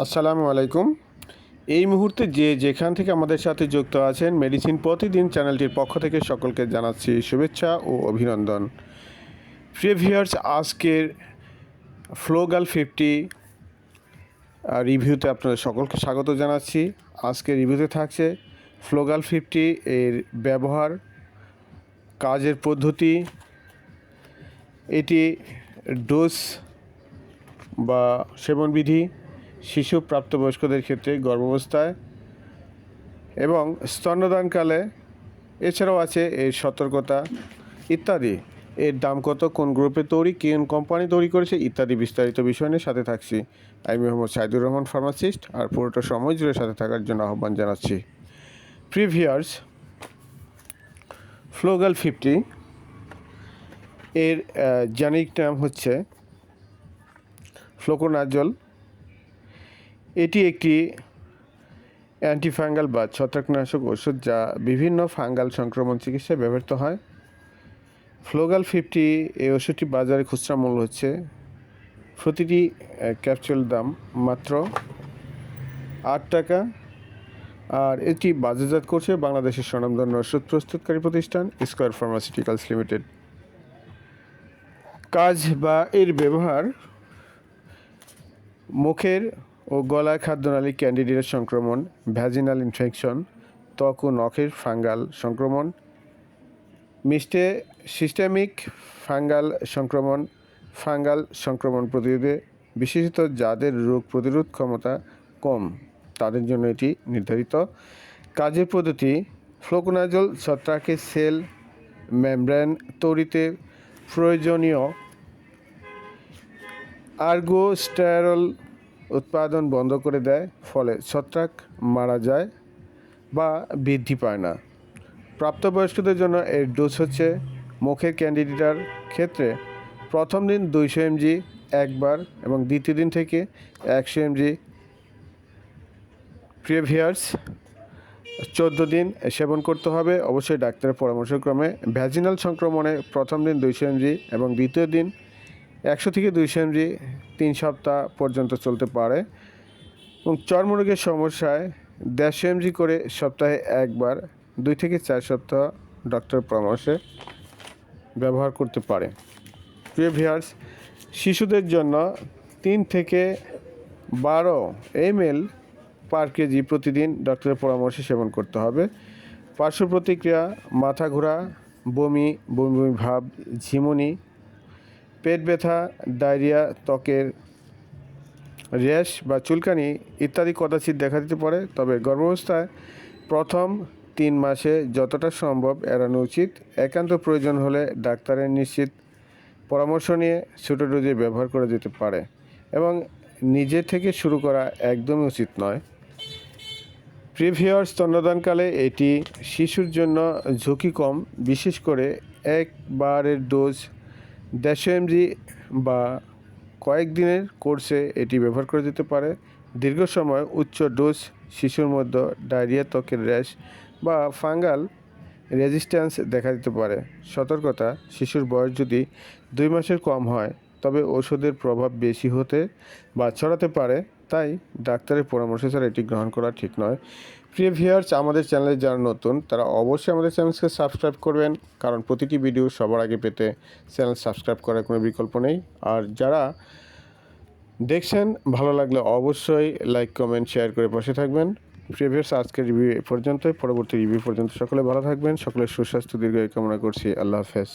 আসসালামু আলাইকুম। এই মুহূর্তে যে যেখান থেকে আমাদের সাথে যুক্ত আছেন মেডিসিন প্রতিদিন চ্যানেলটির পক্ষ থেকে সকলকে জানাচ্ছি শুভেচ্ছা ও অভিনন্দন। প্রিভিয়ার্স আজকের ফ্লোগাল ফিফটি রিভিউতে আপনাদের সকলকে স্বাগত জানাচ্ছি। আজকের রিভিউতে থাকছে ফ্লোগাল ফিফটি এর ব্যবহার, কাজের পদ্ধতি, এটি ডোজ বা সেবনবিধি শিশু প্রাপ্তবয়স্কদের ক্ষেত্রে গর্ভাবস্থায় এবং স্তন্যদানকালে, এছাড়াও আছে এর সতর্কতা ইত্যাদি। এর দাম কত, কোন গ্রুপে তৈরি, কোন কোম্পানি তৈরি করেছে, ইত্যাদি বিস্তারিত বিষয় নিয়ে সাথে থাকছি। আমি মোহাম্মদ সাইদুর রহমান ফার্মাসিস্ট আর পুরোটা সময় জুড়ে সাথে থাকার জন্য আহ্বান জানাচ্ছি। প্রিভিয়ার্স ফ্লোগাল ফিফটি এর জেনিক নাম হচ্ছে ফ্লোকোনাজল এটি একটি অ্যান্টিফাঙ্গাল বা ছত্রাকনাশক ওষুধ যা বিভিন্ন ফাঙ্গাল সংক্রমণ চিকিৎসায় ব্যবহৃত হয়। ফ্লোগাল ফিফটি এই ওষুধটি বাজারে খুচরা মূল্য হচ্ছে। প্রতিটি ক্যাপসুল দাম মাত্র আট টাকা। আর এটি বাজারজাত করছে বাংলাদেশের স্বনামধন্য ওষুধ প্রস্তুতকারী প্রতিষ্ঠান স্কোয়ার ফার্মাসিউটিক্যালস লিমিটেড। কাজ বা এর ব্যবহার মুখের ও গলায় খাদ্যনালী ক্যান্ডিডিয়ার সংক্রমণ ভ্যাজিনাল ইনফেকশন ত্বক ও নখের ফাঙ্গাল সংক্রমণ মিস্টে সিস্টেমিক ফাঙ্গাল সংক্রমণ ফাঙ্গাল সংক্রমণ প্রতিরোধে বিশেষত যাদের রোগ প্রতিরোধ ক্ষমতা কম, তাদের জন্য এটি নির্ধারিত। কাজের পদ্ধতি ফ্লোকোনাজল ছত্রাকের সেল মেমব্রেন তৈরিতে প্রয়োজনীয় আর্গোস্টেরল উৎপাদন বন্ধ করে দেয়, ফলে ছত্রাক মারা যায় বা বৃদ্ধি পায় না। প্রাপ্তবয়স্কদের জন্য এর ডোজ হচ্ছে মুখের ক্যান্ডিডেটার ক্ষেত্রে প্রথম দিন দুইশো এমজি একবার এবং দ্বিতীয় দিন থেকে একশো এমজি প্রিভিয়ার্স চোদ্দ দিন সেবন করতে হবে। অবশ্যই ডাক্তারের পরামর্শক্রমে ভ্যাজিনাল সংক্রমণে প্রথম দিন দুইশো এমজি এবং দ্বিতীয় দিন একশো থেকে দুইশো এমজি তিন সপ্তাহ পর্যন্ত চলতে পারে। এবং চর্মরোগের সমস্যায় দেড়শো এমজি করে সপ্তাহে একবার, দুই থেকে চার সপ্তাহ ডক্টর পরামর্শে ব্যবহার করতে পারে। প্রিয় ভিয়ার্স শিশুদের জন্য তিন থেকে বারো এম এল পার কেজি প্রতিদিন ডক্টরের পরামর্শে সেবন করতে হবে। পার্শ্ব প্রতিক্রিয়া, মাথা ঘোরা, বমি বমি বমি ভাব, ঝিমুনি পেট ব্যথা, ডায়রিয়া, ত্বকের র্যাশ বা চুলকানি ইত্যাদি কদাচিৎ দেখা দিতে পারে। তবে গর্ভাবস্থায় প্রথম তিন মাসে যতটা সম্ভব এড়ানো উচিত। একান্ত প্রয়োজন হলে ডাক্তারের নিশ্চিত পরামর্শ নিয়ে ছোটো ডোজে ব্যবহার করা যেতে পারে এবং নিজে থেকে শুরু করা একদমই উচিত নয়। প্রিভিয়ার স্তন্যদানকালে এটি শিশুর জন্য ঝুঁকি কম। বিশেষ করে একবারের ডোজ দেড়শো এমজি বা কয়েকদিনের কোর্সে এটি ব্যবহার করে যেতে পারে। দীর্ঘ সময় উচ্চ ডোজ শিশুর মধ্যে ডায়রিয়া ত্বকের র্যাশ বা ফাঙ্গাল রেজিস্ট্যান্স দেখা দিতে পারে। সতর্কতা, শিশুর বয়স যদি দুই মাসের কম হয়, তবে ওষুধের প্রভাব বেশি হতে বা ছড়াতে পারে। তাই ডাক্তারের পরামর্শ ছাড়া এটি গ্রহণ করা ঠিক নয়। প্রিয় ভিউয়ার্স, আমাদের চ্যানেলে যারা নতুন, তারা অবশ্যই আমাদের চ্যানেলকে সাবস্ক্রাইব করবেন, কারণ প্রতিটি ভিডিও সবার আগে পেতে চ্যানেল সাবস্ক্রাইব করার কোনো বিকল্প নেই। আর যারা দেখছেন ভালো লাগলে অবশ্যই লাইক, কমেন্ট, শেয়ার করে পাশে থাকবেন। প্রিভিয়াস আজকের রিভিউ এ পর্যন্তই। পরবর্তী রিভিউ পর্যন্ত সকলে ভালো থাকবেন। সকলের সুস্বাস্থ্য দীর্ঘ কামনা করছি। আল্লাহ হাফেজ।